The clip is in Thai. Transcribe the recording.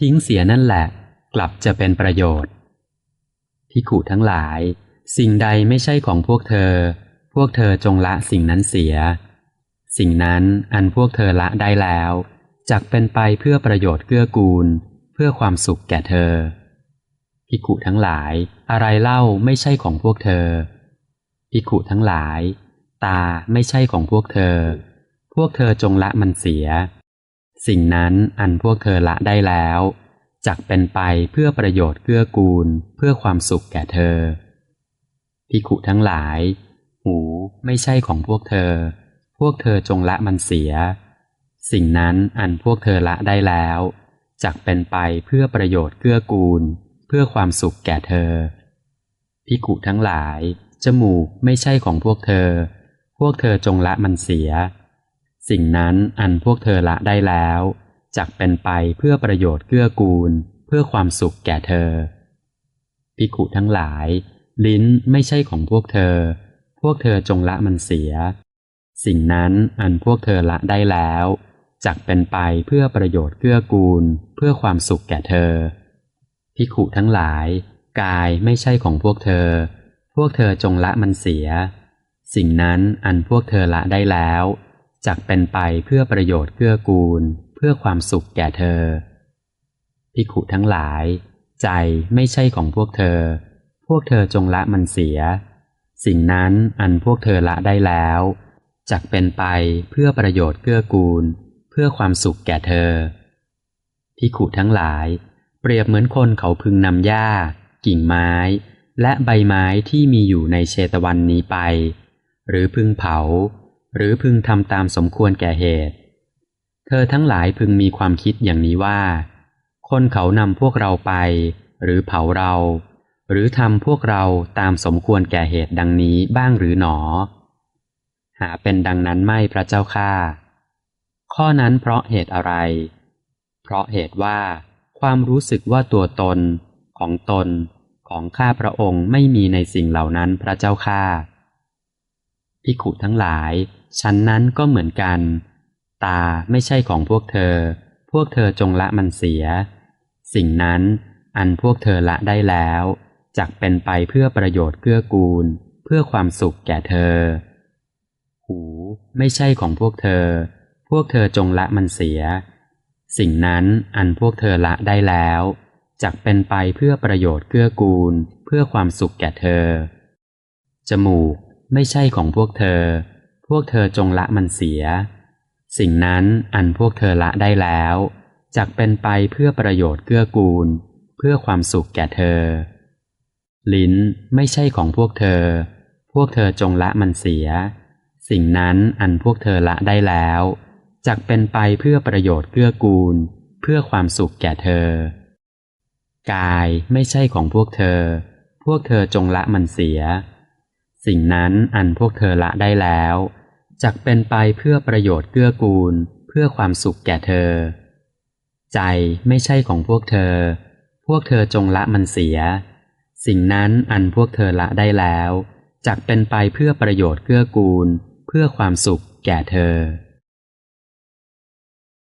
ทิ้งเสียนั่นแหละ กลับจะเป็นประโยชน์พิขุทั้งหลาย สิ่งใดไม่ใช่ของพวกเธอ พวกเธอจงละสิ่งนั้นเสีย สิ่งนั้นอันพวกเธอละได้แล้วจักเป็นไปเพื่อประโยชน์เกื้อกูล เพื่อความสุขแก่เธอพิขุทั้งหลาย อะไรเล่าไม่ใช่ของพวกเธอพิขุทั้งหลาย ตาไม่ใช่ของพวกเธอ พวกเธอจงละมันเสีย สิ่งนั้นอันพวกเธอละได้แล้วจักเป็นไปเพื่อประโยชน์เกื้อกูล เพื่อความสุขแก่เธอพิขุทั้งหลาย หูไม่ใช่ของพวกเธอ พวกเธอจงละมันเสีย สิ่งนั้นอันพวกเธอละได้แล้วจักเป็นไปเพื่อประโยชน์เกื้อกูล เพื่อความสุขแก่เธอพิขุทั้งหลาย จมูกไม่ใช่ของพวกเธอ พวกเธอจงละมันเสีย สิ่งนั้นอันพวกเธอละได้แล้วจักเป็นไปเพื่อประโยชน์เกื้อกูล เพื่อความสุขแก่เธอ พิขุทั้งหลาย ลิ้นไม่ใช่ของพวกเธอ พวกเธอจงละมันเสีย สิ่งนั้นอันพวกเธอละได้แล้วจักเป็นไปเพื่อประโยชน์เกื้อกูล เพื่อความสุขแก่เธอ พิขุทั้งหลาย กายไม่ใช่ของพวกเธอ พวกเธอจงละมันเสีย สิ่งนั้นอันพวกเธอละได้แล้ว จักเป็นไปเพื่อประโยชน์เกื้อกูลพื่อความสุขแก่เธอ พิขุทั้งหลาย ใจไม่ใช่ของพวกเธอ พวกเธอจงละมันเสีย สิ่งนั้นอันพวกเธอละได้แล้วจักเป็นไปเพื่อประโยชน์เกื้อกูล เพื่อความสุขแก่เธอ พิขุทั้งหลาย เปรียบเหมือนคนเขาพึงนำหญ้า กิ่งไม้ และใบไม้ที่มีอยู่ในเชตวันนี้ไป หรือพึงเผา หรือพึงทำตามสมควรแก่เหตุ เธอทั้งหลายพึงมีความคิดอย่างนี้ว่า คนเขานำพวกเราไป หรือเผาเรา หรือทำพวกเราตามสมควรแก่เหตุดังนี้บ้างหรือหนอ หาเป็นดังนั้นไม่พระเจ้าข้าข้อนั้นเพราะเหตุอะไร เพราะเหตุว่า ความรู้สึกว่าตัวตนของตนของข้าพระองค์ไม่มีในสิ่งเหล่านั้นพระเจ้าข้า พิขุทั้งหลายฉันนั้นก็เหมือนกัน ตาไม่ใช่ของพวกเธอ พวกเธอจงละมันเสีย สิ่งนั้นอันพวกเธอละได้แล้วจักเป็นไปเพื่อประโยชน์เกื้อกูล เพื่อความสุขแก่เธอ หูไม่ใช่ของพวกเธอ พวกเธอจงละมันเสีย สิ่งนั้นอันพวกเธอละได้แล้วจักเป็นไปเพื่อประโยชน์เกื้อกูล เพื่อความสุขแก่เธอ จมูก ไม่ใช่ของพวกเธอ พวกเธอจงละมันเสีย สิ่งนั้นอันพวกเธอละได้แล้วจักเป็นไปเพื่อประโยชน์เกื้อกูล เพื่อความสุขแก่เธอ ลิ้นไม่ใช่ของพวกเธอ พวกเธอจงละมันเสีย สิ่งนั้นอันพวกเธอละได้แล้วจักเป็นไปเพื่อประโยชน์เกื้อกูล เพื่อความสุขแก่เธอ กายไม่ใช่ของพวกเธอ พวกเธอจงละมันเสีย สิ่งนั้นอันพวกเธอละได้แล้วจักเป็นไปเพื่อประโยชน์เกื้อกูล เพื่อความสุขแก่เธอ ใจไม่ใช่ของพวกเธอ พวกเธอจงละมันเสีย สิ่งนั้นอันพวกเธอละได้แล้วจักเป็นไปเพื่อประโยชน์เกื้อกูล เพื่อความสุขแก่เธอ